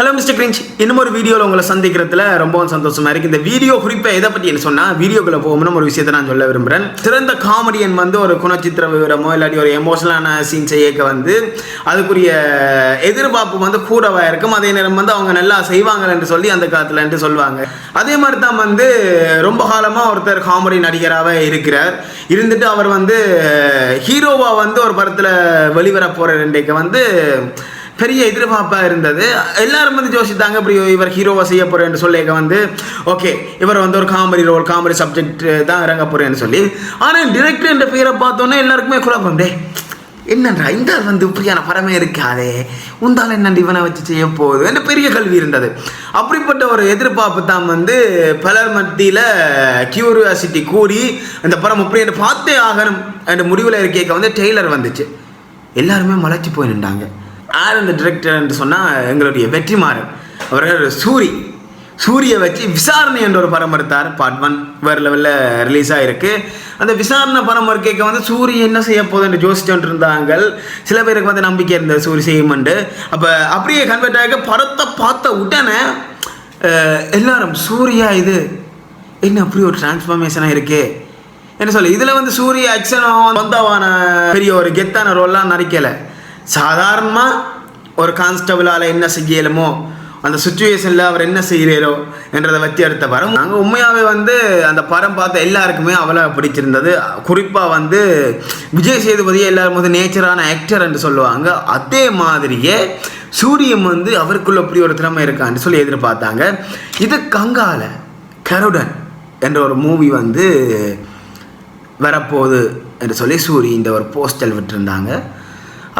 Hello mister cringe இன்னும் ஒரு வீடியோவில் உங்களை சந்திக்கிறதுல ரொம்பவும் சந்தோஷமா இருக்கு. இந்த வீடியோ குறிப்பை எதை பற்றி என்ன சொன்னால் வீடியோக்குள்ள போகணும்னு ஒரு விஷயத்தை நான் சொல்ல விரும்புகிறேன் சிறந்த காமெடியன் வந்து ஒரு குணச்சித்திர விவரமோ இல்லாட்டி ஒரு எமோஷனலான சீன்ஸை இயக்க வந்து அதுக்குரிய எதிர்பார்ப்பு வந்து கூடவா இருக்கும். அதே நேரம் வந்து அவங்க நல்லா செய்வாங்க என்று சொல்லி அந்த காலத்தில் சொல்லுவாங்க. அதே மாதிரி தான் வந்து ரொம்ப காலமாக ஒருத்தர் காமெடி நடிகராகவே இருக்கிறார். இருந்துட்டு அவர் வந்து ஹீரோவாக வந்து ஒரு படத்தில் வெளிவர போகிற இன்றைக்கு வந்து பெரிய எதிர்பார்ப்பாக இருந்தது. எல்லாரும் வந்து யோசித்தாங்க இப்படி இவர் ஹீரோவை செய்ய போகிறேன்னு சொல்லி வந்து ஓகே இவர் வந்து ஒரு காமெடி ரோல் காமெடி சப்ஜெக்ட் தான் இறங்க போறேன்னு சொல்லி. ஆனால் டிரெக்டர் என்ற பேரை பார்த்தோன்னே எல்லாருக்குமே குழப்பம். டே என்னன்றா இந்த வந்து இப்படியான படமே இருக்காதே. உந்தால் என்ன இவனை வச்சு செய்ய போகுது? என்ன பெரிய கல்வி இருந்தது. அப்படிப்பட்ட ஒரு எதிர்பார்ப்பு தான் வந்து பலர் மத்தியில் கியூரியாசிட்டி கூடி அந்த படம் அப்படி என்று பார்த்தே ஆகணும் என்ற முடிவில் இருக்கைக்க வந்து டெய்லர் வந்துச்சு. எல்லாருமே மலைச்சு போய் நின்றாங்க. யார் அந்த டிரெக்டர் என்று சொன்னால் எங்களுடைய வெற்றிமாறன். அவர்கள் சூரி. சூரியை வச்சு விசாரணை என்ற ஒரு படம் எடுத்தார். பார்ட் ஒன் வேறு லெவலில் ரிலீஸ் ஆகிருக்கு அந்த விசாரணை படம் இருக்கைக்கு வந்து சூரி என்ன செய்ய போகுதுன்னு யோசிச்சுட்டு இருந்தாங்க சில பேருக்கு வந்து நம்பிக்கை இருந்தது சூரி செய்யுமெண்டு அப்போ அப்படியே கன்வெர்ட் ஆக படத்தை பார்த்த உடனே எல்லாரும் சூர்யா இது? என்ன அப்படி ஒரு டிரான்ஸ்ஃபார்மேஷனாக இருக்கே? என்ன சொல்லி இதில் வந்து சூரிய அக்ஷனம் வந்தவான பெரிய ஒரு கெத்தான ரோல்லாம் நடிக்கலை. சாதாரணமாக ஒரு கான்ஸ்டபிளால் என்ன செய்யலுமோ அந்த சுச்சுவேஷனில் அவர் என்ன செய்கிறாரோ என்றதை வச்சு எடுத்த படம் நாங்கள் உண்மையாகவே வந்து அந்த படம் பார்த்த எல்லாருக்குமே அவ்வளோ பிடிச்சிருந்தது. குறிப்பாக வந்து விஜய் சேதுபதியை எல்லாரும் வந்து நேச்சரான ஆக்டர் என்று சொல்லுவாங்க. அதே மாதிரியே சூரியன் வந்து அவருக்குள்ள அப்படி ஒரு திறமை இருக்கான்னு சொல்லி எதிர்பார்த்தாங்க. இது கங்கால கருடன் என்ற ஒரு மூவி வந்து வரப்போகுது என்று சொல்லி சூரி இந்த ஒரு போஸ்டல் விட்டுருந்தாங்க.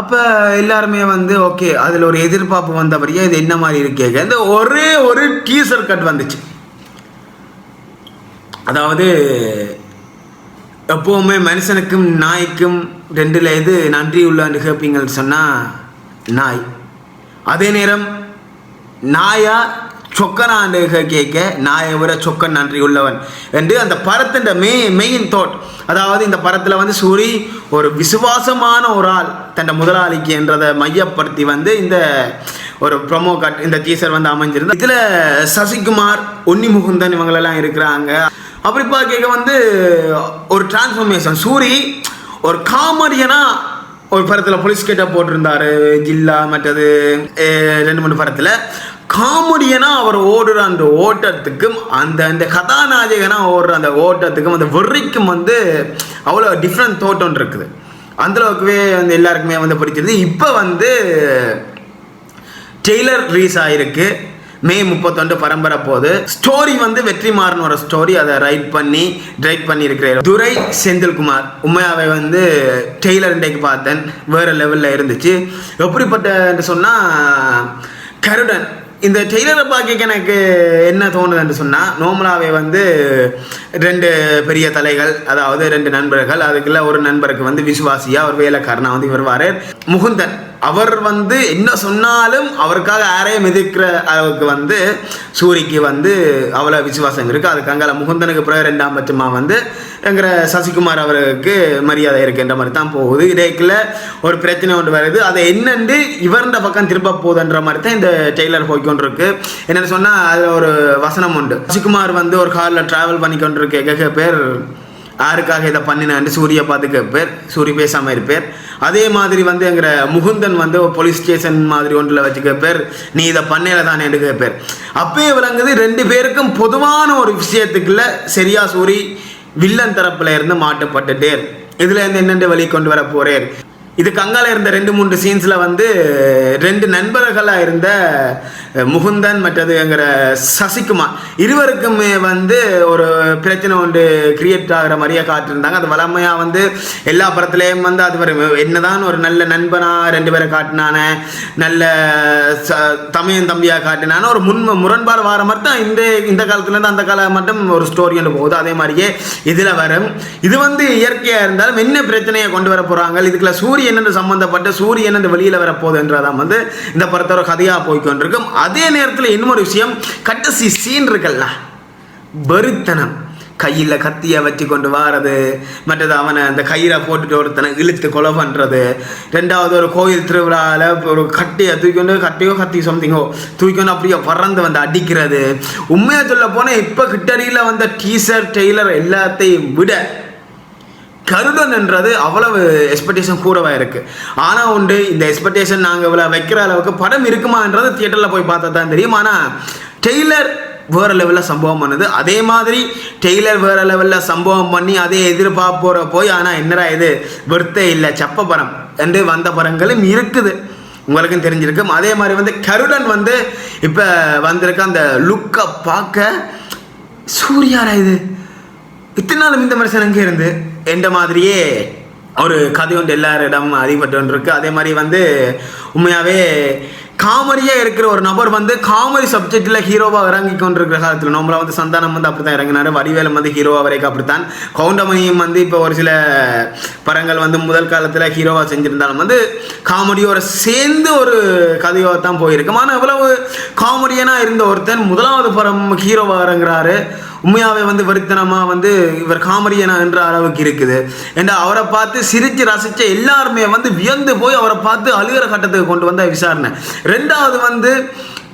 அப்போ எல்லாருமே வந்து ஓகே அதில் ஒரு எதிர்பார்ப்பு வந்தபடியே இது என்ன மாதிரி இருக்கே? இந்த ஒரே ஒரு டீசர் கட் வந்துச்சு. அதாவது எப்போவுமே மனுஷனுக்கும் நாய்க்கும் ரெண்டில் எது நன்றி உள்ள கேட்பீங்கன்னு சொன்னால் நாய். அதே நேரம் நாயா சொக்கனான் கேட்க நான் விட சொக்கன் நன்றி உள்ளவன் என்று அந்த படத்தின் மெய் மெயின் தாட் அதாவது இந்த படத்தில் வந்து சூரி ஒரு விசுவாசமான ஒரு ஆள் தன் முதலாளிக்கு என்றதை மையப்படுத்தி வந்து இந்த ஒரு ப்ரொமோ கட் இந்த டீசர் வந்து அமைஞ்சிருந்து இதில் சசிகுமார் உன்னி முகுந்தன் இவங்களெல்லாம் இருக்கிறாங்க. அப்படி பார்க்க வந்து ஒரு டிரான்ஸ்ஃபர்மேஷன் சூரி ஒரு காமெடியனா ஒரு படத்தில் போலீஸ் கேட்டால் போட்டிருந்தாரு ஜில்லா மற்றது ரெண்டு மூணு படத்தில் காமெடியனா அவர் ஓடுற அந்த ஓட்டத்துக்கும் அந்த அந்த கதாநாயகனா ஓடுற அந்த ஓட்டத்துக்கும் அந்த வெறிக்கும் வந்து அவ்வளோ டிஃப்ரெண்ட் தோட்டம் இருக்குது. அந்த அளவுக்குவே வந்து எல்லாருக்குமே வந்து பிடிச்சிருது. இப்போ வந்து டெய்லர் ரிலீஸ் ஆகிருக்கு மே முப்பத்தொண்டு பரம்பரை போது. ஸ்டோரி வந்து வெற்றிமாறன் ஒரு ஸ்டோரி அதை ரைட் பண்ணி டைரக்ட் பண்ணியிருக்கிற துரை செந்தில்குமார். உண்மையாவை வந்து டெய்லர் இன்றைக்கு பார்த்தேன். வேறு லெவலில் இருந்துச்சு. எப்படிப்பட்ட சொன்னால் கருடன். இந்த டெய்லரை பார்க்க எனக்கு என்ன தோணுதுன்னு சொன்னால் நோமலாவே வந்து ரெண்டு பெரிய தலைகள் அதாவது ரெண்டு நண்பர்கள் அதுக்குள்ள ஒரு நண்பருக்கு வந்து விசுவாசியா ஒரு வேலைக்காரனா வந்து இவர் முகுந்தன் அவர் வந்து என்ன சொன்னாலும் அவருக்காக யாரையும் மிதிக்கிற அளவுக்கு வந்து சூரிக்கு வந்து அவ்வளோ விசுவாசம் இருக்குது அதுக்கு அங்கால முகுந்தனுக்கு பிறகு ரெண்டாம் பட்சமாக வந்து எங்கிற சசிகுமார் அவருக்கு மரியாதை இருக்குன்ற மாதிரி தான் போகுது. இடைக்குள்ள ஒரு பிரச்சனை ஒன்று வருது. அதை என்னண்டு இவர்ந்த பக்கம் திரும்ப போகுதுன்ற மாதிரி தான் இந்த டெய்லர் போய்க்கொண்டிருக்கு என்னென்னு சொன்னால் அதில் ஒரு வசனம் உண்டு. சசிகுமார் வந்து ஒரு காரில் ட்ராவல் பண்ணி கொண்டிருக்க கேட்க பேர் யாருக்காக இதை பண்ணினான்னு சூரிய பார்த்து கேட்பேர் சூரிய பேசாமல் இருப்பேர். அதே மாதிரி வந்து எங்கிற முகுந்தன் வந்து போலீஸ் ஸ்டேஷன் மாதிரி ஒன்றில் வச்சு கேட்பேர் நீ இதை பண்ணையில தானே என்று கேட்பேர் அப்பயே விளங்குது ரெண்டு பேருக்கும் பொதுவான ஒரு விஷயத்துக்குள்ள சரியா சூரி வில்லன் தரப்புல இருந்து மாட்டுப்பட்டுட்டேர் இதுல இருந்து என்னென்று வழி கொண்டு வர போறேன்? இது கங்கால இருந்த ரெண்டு மூன்று சீன்ஸில் வந்து ரெண்டு நண்பர்களாக இருந்த முகுந்தன் மற்றதுங்கிற சசிகுமார். இருவருக்குமே வந்து ஒரு பிரச்சனை ஒன்று கிரியேட் ஆகிற மாதிரியே காட்டியிருந்தாங்க. அது வளமையாக வந்து எல்லா படத்துலேயும் வந்து அது வரும். என்னதான் ஒரு நல்ல நண்பனாக ரெண்டு பேரை காட்டினானே நல்ல ச தமையன் தம்பியாக காட்டினான ஒரு முன் முரண்பாடு வர மாதிரி தான் இந்த இந்த காலத்துலேருந்து அந்த காலம் மட்டும் ஒரு ஸ்டோரி போகுது. அதே மாதிரியே இதில் வரும். இது வந்து இயற்கையாக இருந்தாலும் என்ன பிரச்சனையை கொண்டு வர போகிறாங்க இதுக்குள்ள சூரியன் என்று சம்மந்தப்பட்ட சூரியன் இந்த வெளியில் வரப்போகுதுன்றதான் வந்து இந்த படத்தோட கதையாக போய்க்கொண்டிருக்கும். அதே நேரத்தில் இன்னொரு விஷயம் கட்டசி சீன் இருக்குல்ல? வெறித்தனம். கையில் கத்தியை வச்சு கொண்டு வாரது மற்றது அவனை அந்த கயிறை போட்டுட்டு ஒருத்தனை இழுத்து கொலை பண்ணுறது ரெண்டாவது ஒரு கோயில் திருவிழாவில் ஒரு கட்டியை தூக்கிக்கொண்டு கட்டியோ கத்தி சம்திங்கோ தூக்கிக்கொண்டு அப்படியே பறந்து வந்து அடிக்கிறது. உண்மையாக சொல்ல போனால் இப்போ கிட்டடியில் வந்த டீசர் டெய்லர் எல்லாத்தையும் விட கருடன் என்றது அவ்வளவு எக்ஸ்பெக்டேஷன் கூடவா இருக்கு. ஆனால் உண்டு இந்த எக்ஸ்பெக்டேஷன் நாங்கள் இவ்வளோ வைக்கிற அளவுக்கு படம் இருக்குமான்றது தியேட்டரில் போய் பார்த்தா தான் தெரியும். ஆனால் டெய்லர் வேறு லெவலில் சம்பவம் பண்ணுது. அதே மாதிரி டெய்லர் வேற லெவலில் சம்பவம் பண்ணி அதே எதிர்பார்ப்போற போய் ஆனால் என்னடா இது வெறுத்தே இல்லை சப்ப படம் என்று வந்த படங்களும் இருக்குது. உங்களுக்கும் தெரிஞ்சிருக்கும். அதே மாதிரி வந்து கருடன் வந்து இப்போ வந்திருக்க அந்த லுக்கை பார்க்க சூர்யாரா இது. இத்தனை நாளும் இந்த மனுஷன் அங்கே இருந்து. எந்த மாதிரியே ஒரு கதை ஒன்று எல்லாரிடம் அதிபட்டு இருக்கு அதே மாதிரி வந்து உண்மையாகவே காமெடியாக இருக்கிற ஒரு நபர் வந்து காமெடி சப்ஜெக்டில் ஹீரோவாக இறங்கி கொண்டிருக்கிற காலத்தில். நம்மள வந்து சந்தானம் வந்து அப்படி தான் இறங்கினார். வடிவேலம் வந்து ஹீரோவாக வரைக்கும் அப்படித்தான். கவுண்டமணியும் வந்து இப்போ ஒரு சில படங்கள் வந்து முதல் காலத்தில் ஹீரோவாக செஞ்சுருந்தாலும் வந்து காமெடியோட சேர்ந்து ஒரு கதையோட தான் போயிருக்கும். ஆனால் இவ்வளவு காமெடியனாக இருந்த ஒருத்தன் முதலாவது படம் ஹீரோவாக இறங்குறாரு. உண்மையாகவே வந்து வெறித்தனமாக வந்து இவர் காமெடியனா என்ற அளவுக்கு இருக்குது. ஏன்னா அவரை பார்த்து சிரித்து ரசித்த எல்லாருமே வந்து வியந்து போய் அவரை பார்த்து அழுகிற கட்டத்துக்கு கொண்டு வந்த விசாரணை. ரெண்டாவது வந்து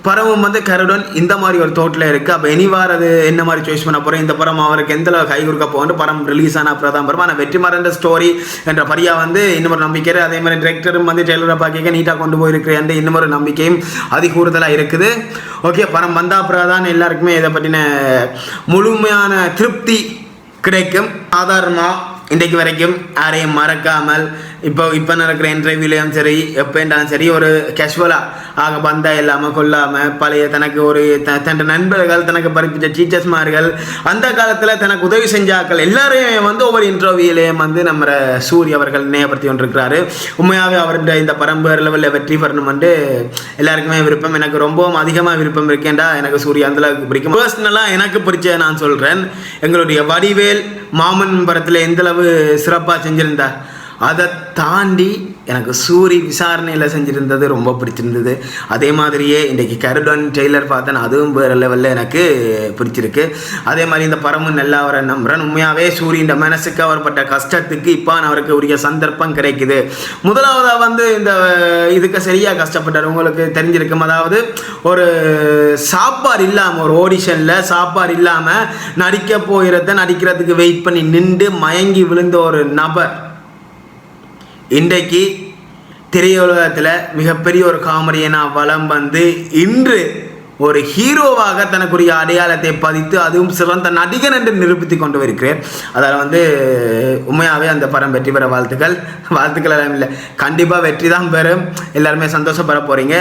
படமும் வந்து கருடன் இந்த மாதிரி ஒரு தோட்டில் இருக்குது அப்போ இனி வாரது என்ன மாதிரி சாய்ஸ் பண்ண போகிறேன் இந்த படம் அவருக்கு எந்த கை கொடுக்க போகணும் படம் ரிலீஸ் ஆன அப்புறம் தான். படம் ஆனால் வெற்றி மறந்த ஸ்டோரி என்ற பரியா வந்து இன்னொரு நம்பிக்கை அதே மாதிரி டிரெக்டரும் வந்து டெய்லரை பார்க்க நீட்டாக கொண்டு போயிருக்கிறேன் இன்னொரு நம்பிக்கையும் அதி கூடுதலாக இருக்குது. ஓகே படம் வந்த அப்புறம் தான் எல்லாருக்குமே இதை பற்றின முழுமையான திருப்தி கிடைக்கும். சாதாரணமாக இன்றைக்கு வரைக்கும் யாரையும் மறக்காமல் இப்போ இப்போ நடக்கிற இன்டர்வியூலையும் சரி எப்போன்றாலும் சரி ஒரு கேஷுவலாக ஆக பந்தா இல்லாமல் கொள்ளாமல் பழைய தனக்கு ஒரு தன் நண்பர்கள் தனக்கு படிப்பிச்ச டீச்சர்ஸ்மார்கள் அந்த காலத்தில் தனக்கு உதவி செஞ்சாக்கள் எல்லாரையும் வந்து ஒவ்வொரு இன்டர்வியூலையும் வந்து நம்ம சூரிய அவர்கள் நினைவுபடுத்தி கொண்டிருக்கிறாரு. உண்மையாகவே அவருடைய இந்த பரம்பு லெவலில் வெற்றி பெறணும் வந்து எல்லாருக்குமே விருப்பம். எனக்கு ரொம்பவும் அதிகமாக விருப்பம் இருக்கேன்டா எனக்கு சூரிய அந்த அளவுக்கு பிடிக்கும். பர்சனலாக எனக்கு பிடிச்ச நான் சொல்கிறேன் எங்களுடைய வடிவேல் மாமன் படத்தில் எந்தளவு சிறப்பாக செஞ்சுருந்தார்? அதை தாண்டி எனக்கு சூரி விசாரணையில் செஞ்சுருந்தது ரொம்ப பிடிச்சிருந்தது. அதே மாதிரியே இன்றைக்கி கருடன் டெய்லர் பார்த்தேன் அதுவும் வேறு லெவலில் எனக்கு பிடிச்சிருக்கு. அதே மாதிரி இந்த பரமு நல்லா அவரை நம்புறேன் உண்மையாகவே சூரியன் மனசுக்கு அவர்பட்ட கஷ்டத்துக்கு இப்போ அவருக்கு உரிய சந்தர்ப்பம் கிடைக்குது. முதலாவதாக வந்து இந்த இதுக்கு சரியாக கஷ்டப்பட்டார். உங்களுக்கு தெரிஞ்சிருக்கும் அதாவது ஒரு சாப்பாடு இல்லாமல் ஒரு ஆடிஷனில் சாப்பாடு இல்லாமல் நடிக்க போகிறத நடிக்கிறதுக்கு வெயிட் பண்ணி நின்று மயங்கி விழுந்த ஒரு நபர். இன்றைக்கு திரையுலகத்தில் மிகப்பெரிய ஒரு காமெடியனாக வளம் வந்து இன்று ஒரு ஹீரோவாக தனக்குரிய அடையாளத்தை பதித்து அதுவும் சிறந்த நடிகன் என்று நிரூபித்து கொண்டு வருகிறேன். அதில் வந்து உண்மையாகவே அந்த படம் வெற்றி பெற வாழ்த்துக்கள். வாழ்த்துக்கள் எல்லாம் இல்லை. கண்டிப்பாக வெற்றி தான் பெறும். எல்லாருமே சந்தோஷப்பட போகிறீங்க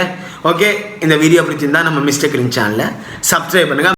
ஓகே இந்த வீடியோ பிடிச்சிருந்தா நம்ம மிஸ்டேக் சேனலை சப்ஸ்கிரைப் பண்ணுங்கள்